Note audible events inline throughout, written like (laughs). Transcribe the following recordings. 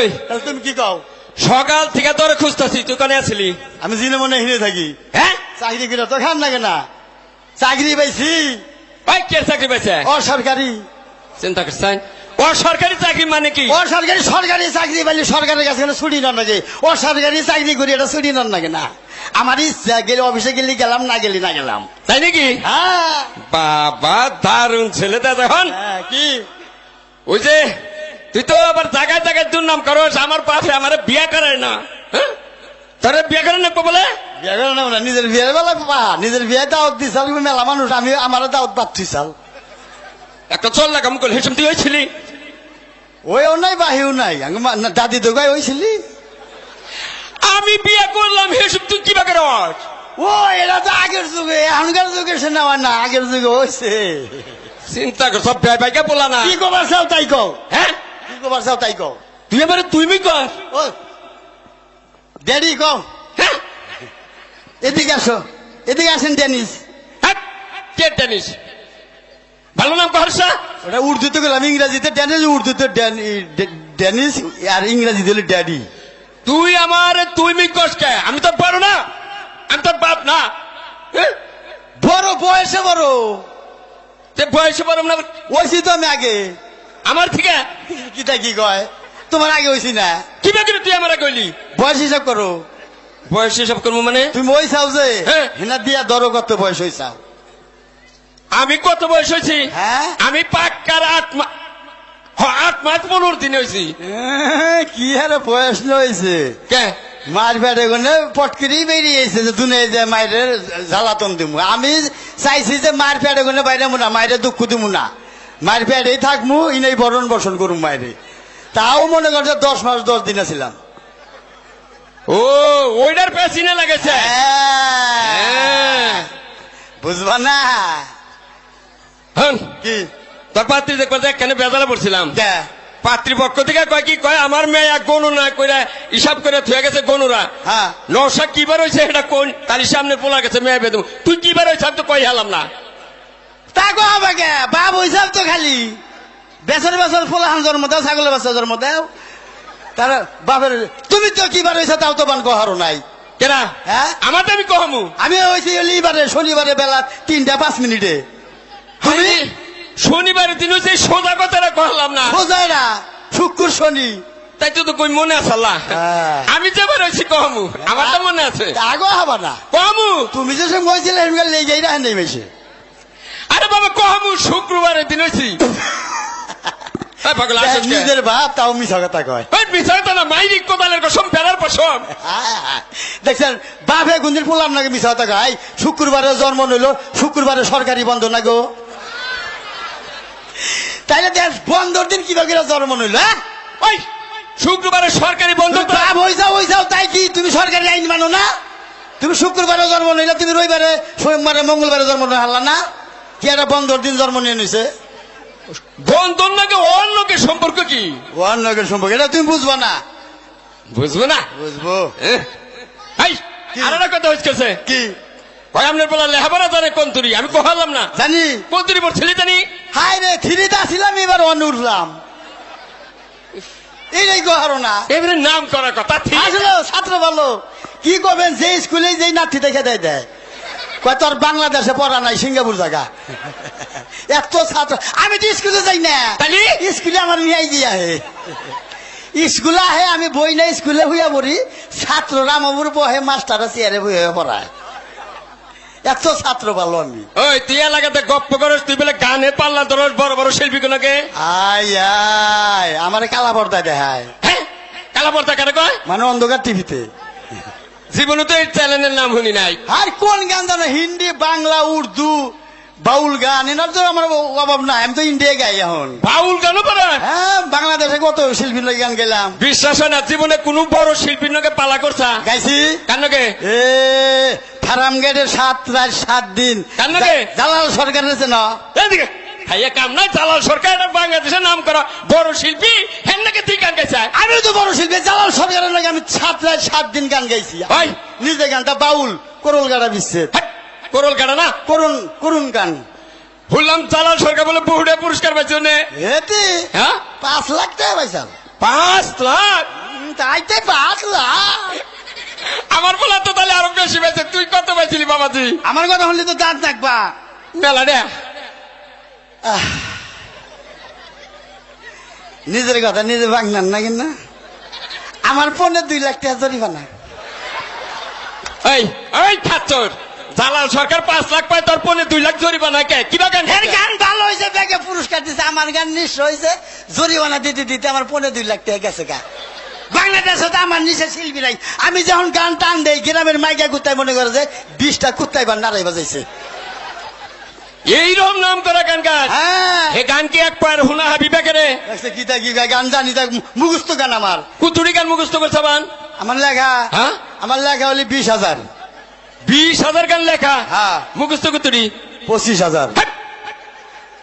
ওই তাহলে তুমি কি কও? সকাল থেকে তোরে খুঁজতেছি তুই কানে আসলি আমি জিনে মনে হিনে থাকি। হ্যাঁ? চাকরি করে তো খান লাগে না। চাকরি পাইছি। ওই কে চাকরি পাইছে? অসরকারি। চিন্তা করছেন ও সরকারি চাকরি মানে কি? অসরকারি সরকারি চাকরি পাইলে সরকারের কাছে ছুটি নন নাকি? অসরকারি চাকরি করি এটা ছুটি নন নাকি না? আমার ইচ্ছা গেলে অফিসে গেলে গেলাম না গেলি না গেলাম। তাই নাকি? হ্যাঁ। বাবা দারুণ ছেলে তা দেখুন। হ্যাঁ, কি? ওই যে তুই তো আবার জায়গায় জায়গায় দুর্নাম করস আমার পাশে আমার বিয়া করায় না। হ্যাঁ? তোরে বিয়া করে না বলে? বিয়ে করে না নিজের বিয়ের বেলা পা নিজের বিয়ে দাওয়াত দিছাল মেলা মানুষ আমি আমার দাওয়াত পাচ্ছিসাল একটা চল লাগাম করলে হেসম তুই হয়েছিলি ওইও নাই বাহিও নাই দাদি তো গাই হয়েছিলি আমি বিয়ে করলাম হেসম তুই কিবা করস ও এটা তো আগের যুগে এখনকার যুগে সে নেওয়া না আগের যুগে হয়েছে চিন্তা কর সব ভাই ভাইকে বলা না। কি কবার চাও তাই কও হ্যাঁ? কি কবার চাও তাই কও তুই এবার তুই মি কর ও ড্যাডি কও। হ্যাঁ। এদিকে আসো এদিকে আসেন ডেনিস হ্যাঁ? কে জানিস ভালো নাম করছা ওটা উর্দুতে গেলাম ইংরেজিতে ড্যানিস উর্দুতে ড্যান- ই- ডে- আর ইংরেজি দিলে ড্যাডি। তুই আমার তুই মি কে? আমি তো পারো না? আমি তোর বাপ না? বড় বয়সে বড়। তে বয়সে পারম না ওইছি তো আমি আগে। আমার থেকে? কিটা কি কয়? তোমার আগে হইছি না। কিবা করে তুই আমার কইলি? বয়স হিসাব করো। বয়স হিসাব করব মানে? তুমি ওই চাও যে? হ্যাঁ। হেনা দিয়া ধরো কত বয়স হইছাও আমি কত বয়স হয়েছি হ্যাঁ? আমি পাক্কার আত্মা আট মাস পনেরো দিন হয়েছি কি হারে বয়স হয়েছে কে? মার পেটে গনে পটকিরি বেরিয়েছে যে দুনে যে মায়ের জ্বালাতন দিমু। আমি চাইছি যে মার পেটে গনে বাইরে মুনা মায়ের দুঃখ দিমু না। মার পেটেই থাকমু ইনেই বরণ বসন করুম মায়েরে। তাও মনে করছে দশ মাস দশ দিনে ছিলাম ও ওইটার পেছিনে লাগেছে। হ্যাঁ। বুঝবা না। হন, কি? তোর পাত্রী দেখবা কেন বেজালে পড়ছিলাম। দে পাত্রী পক্ষ থেকে কয় কি কয় আমার মেয়ে এক গণনা করে হিসাব করে থুয়ে গেছে গনুরা। হ্যাঁ। নশা কিবার হয়েছে এটা কোন? তার সামনে পোলা গেছে মেয়ে বেদম। তুই কিবার হয়েছে আমি তো কই হেলাম না। তা কো হবে কে? বাপ হইসাব তো খালি। বেসর বেসর ফুলাহান জন্ম দাও ছাগলের বাচ্চা জন্ম দাও। তার বাপের তুমি তো কিবার হইছা তাও তো বান কহারো নাই। কেনা? হ্যাঁ আমার আমি কহমু আমি হয়েছি লিবারে শনিবারে বেলা তিনটা পাঁচ মিনিটে। শনিবারের দিন হচ্ছে সোজা কথাটা কহলাম না বোঝায় না শুক্র শনি। তাই তো কই মনে আছে আল্লাহ। আমি যেবার হয়েছি কহমু আমার তো মনে আছে। আগো হবা না। কহমু তুমি যে সঙ্গে হয়েছিলে যাই না নেই বেশি আরে বাবা কহমু শুক্রবারের দিন (laughs) পাগলা নিজের বাপ তাও কথা কয়। না মাইরি কসম (laughs) দেখছেন বাপে গুঞ্জির ফুলাম নাকি মিশা কথা কয়? শুক্রবারে জন্ম নিল শুক্রবারে সরকারি বন্ধ না গো? তাইলে দেখ বন্ধর দিন করে জন্ম নিল হ্যাঁ? ওই শুক্রবারে সরকারি বন্ধ বাপ হয়ে যাও হয়ে যাও তাই কি তুমি সরকারি আইন মানো না? তুমি শুক্রবারে জন্ম নিলে তুমি রবিবারে সোমবারে মঙ্গলবারে জন্ম নিয়ে হারলা না? কি একটা বন্ধর দিন জন্ম নিয়ে নিছে? বন্ধন নাকি অন্যকে সম্পর্ক কি? অন্যকে সম্পর্কে এটা তুমি বুঝবা না। বুঝব না? বুঝব? আর একটা কথা হচ্ছে কি? কয় আপনার বলা লেহাপড়া জানে কোন তুরি? আমি কহালাম না। জানি। হাই রে থ্রিতে আসিলাম এবার অন্য উঠলাম এইটাই কহারো না। এবারে নাম করার কথা আসলে ছাত্র ভালো। কি করবেন যে স্কুলে যেই নাতি দেখে দেয় দেয়। কয় তোর বাংলাদেশে পড়া নাই সিঙ্গাপুর জায়গা। এত ছাত্র আমি তো স্কুলে যাই না? স্কুলে আমার মেয়াই দিয়ে আহে স্কুলে আহে আমি বই না স্কুলে হইয়া পড়ি। ছাত্ররা আমার বহে মাস্টাররা চেয়ারে বই হয়ে পড়ায়। এত ছাত্র ভালো আমি। ওই তুই এলাকাতে গপ্প করস তুই বলে গানে পাল্লা ধরস বড় বড় শিল্পী গুলোকে আয় আয় আমার কালা পর্দায় দেখায়। হ্যাঁ? কালা পর্দা কেন কয়? মানে অন্ধকার টিভিতে। জীবনে তো এই চ্যানেলের নাম শুনি নাই। আর কোন গান জানো? হিন্দি বাংলা উর্দু বাউল গান এনার তো আমার অভাব নাই আমি তো ইন্ডিয়া গাই এখন। বাউল গান হ্যাঁ বাংলাদেশে কত শিল্পীর লোক গান গেলাম। বিশ্বাস হয় না জীবনে কোনো বড় শিল্পীর নাকি পালা করছা? গাইছি। কান্নকে এ ফার্ম গেটের সাত রাত সাত দিন। কার নাকি? জালাল সরকার আছে না এদিকে জালাল সরকার বাংলাদেশের নাম করা বড় শিল্পী হেন নাকি তুই গান গাইছা আমি তো বড় শিল্পী জালাল সরকারের লাগে আমি সাত দিন গান গাইছি। ভাই নিজে গানটা বাউল করল গাড়া হাট, করল না? করুন করুন গান। বললাম জালাল সরকার বলে বহুটা পুরস্কার পাইছে নে। এতে? হ্যাঁ? পাঁচ পাঁচ লাখ টাকা পাইছাল। পাঁচ লাখ? তাইতে পাঁচ লাখ। আমার বলা তো তাহলে আরও বেশি পেয়েছে তুই কত পাইছিলি বাবাজি? আমার কথা শুনলে তো দাঁত থাকবা মেলা রে। নিজের কথা নিজে ভাঙনান না কিনা আমার ফোনে দুই লাখ টাকা জরিমানা। এই এই খাচ্চর জালাল সরকার পাঁচ লাখ পায় তোর পনে দুই লাখ জরিমানা কে? কিবা গান এর গান ভালো হয়েছে ব্যাগে পুরস্কার দিছে আমার গান নিশ্চয় হয়েছে। জরিমানা দিতে দিতে আমার পনে দুই লাখ টাকা গেছে গা। বাংলাদেশে তো আমার নিচে শিল্পী নাই। আমি যখন গান টান দেই গ্রামের মাইকা কুত্তায় মনে করে যে বিশটা কুত্তাই বা নাড়াই বাজাইছে। এইরকম নাম করা গান গান হ্যাঁ। হে গান কি এক পায়ের হুনা হাবি বেকারে দেখছে কি তা কি গান জানি তা মুখস্থ গান আমার। কুতুরি গান মুখস্থ করছে বান আমার লেখা। হ্যাঁ? আমার লেখা হলে বিশ হাজার। বিশ হাজার গান লেখা? হ্যাঁ। মুখস্থ কুতুরি? পঁচিশ হাজার।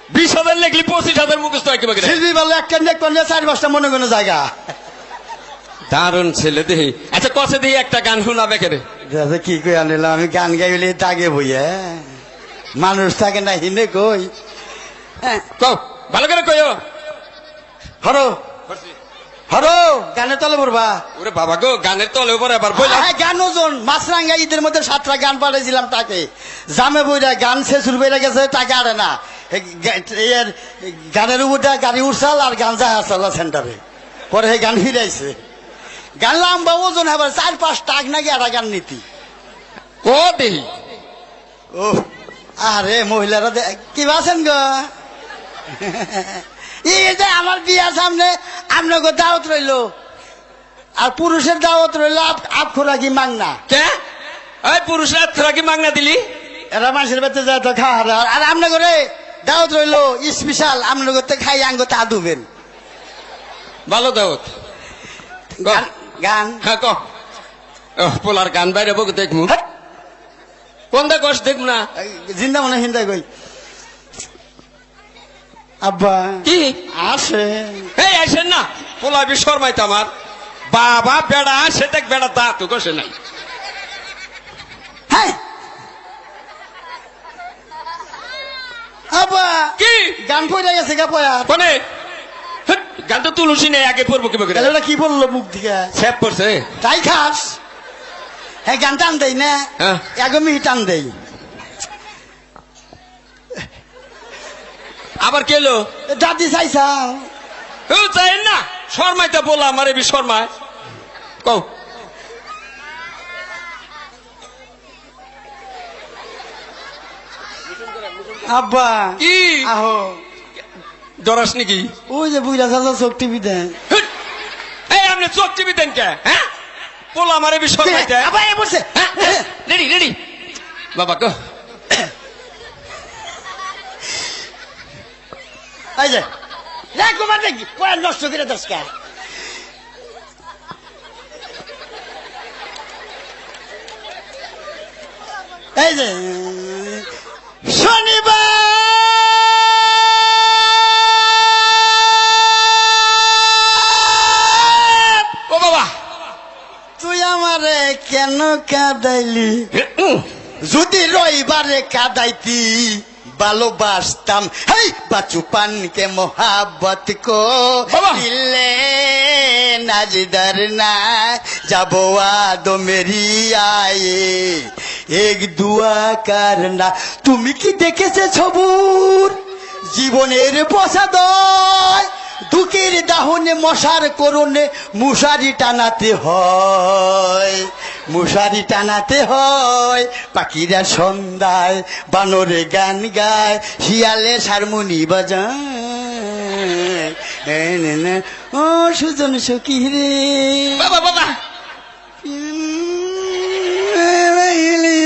বিশ হাজার লেখলি পঁচিশ হাজার মুখস্থ হয় কিবা করে শিল্পী বলে একটা নেক করলে চার পাঁচটা মনে কোনো জায়গা। দারুণ ছেলে দেহি। আচ্ছা কষে দেহি একটা গান শোনা বেকারে দাদা কি কই আনিলাম? আমি গান গাইলে তাগে বই হ্যাঁ মানুষ থাকে না হিনে কই? হ্যাঁ। কও ভালো করে কইও। হরো। হরো গানে তলে পড়বা ওরে বাবা গো গানের তলে উপরে আবার বইলাম হ্যাঁ গান ওজন। মাছরাঙ্গা ঈদের মধ্যে সাতটা গান পাঠাইছিলাম তাকে। জামে বইরা গান শেষুর বেড়ে গেছে তাকে আরে না। গানের উপরটা গাড়ি উঠছাল আর গান যা আসলা সেন্টারে। পরে সেই গান ফিরাইছে। গান লাম্বা ওজন হবার চার পাঁচ টাক নাকি একটা গান নীতি। ও দেহি ও আরে মহিলারা কি আছেন গো? (laughs) এই যে আমার বিয়ার সামনে আপনাকে দাওয়াত রইল। আর পুরুষের দাওয়াত রইল আপ আপ খোরা কি মাংনা? কে? এই পুরুষরা তোরা কি মাগনা দিলি? এরা মানুষের বাড়িতে যায় তো খাওয়া। আর আপনার করে দাওয়াত রইল স্পেশাল আপনার করতে খাই আঙ্গ তা দুবেন। ভালো দাওত গান হ্যাঁ পোলার গান বাইরে বকে দেখমু। হাট! কোন দা কষ্ট দেখমু না। জিন্দা মনে হিন্দা কই? আব্বা কি? আসে। এই আসেন না। পোলা বি শর্মাইতো আমার। বাবা বেড়া সে দেখ বেড়া দাঁত কষে নাই। হ্যাঁ। আব্বা কি? গান পড়ে গেছে গা পয়া। কোনে? গান তো তুলসী নেই আগে পড়ব কি কি বলল মুখ দিকে? সেভ করছে। তাই খাস। হ্যাঁ গান টান দেই না? হ্যাঁ। এগমি টান দেই। আবার কেলো দাদি চাইছাও ও চাই না? শর্মাইতে বলা আমার এবি শর্মায় কও। আব্বা। কি আহো। ডরাস নাকি? ওই যে বুইরা চাচা চোখ টিভি দেন এই আপনি চোখ টিপি দেন কে? হ্যাঁ? পোলা আবার এ বলছে। হ্যাঁ রেডি রেডি। বাবা কো এই যে দেখো মানে পয়া নষ্ট করে দশ এই যে শনিবার ও বাবা তুই আমারে কেন কাদাইলি? যদি রবিবারে কাদাইতি ভালোবাসতাম। হেই বাচুপান কে মোহাবত কো! দিলে নাজদার না যাব আদো মেরি আয়ে এক দুয়া কার না। তুমি কি দেখেছে ছবুর জীবনের প্রসাদয়। দুঃখের দাহনে মশার করণে মুশারি টানাতে হয় মুশারি টানাতে হয় পাখিরা সন্ধ্যায় বানরে গান গায় শিয়ালে হারমোনি বাজায় ও সুজন সখী রে বাবা বাবা এলি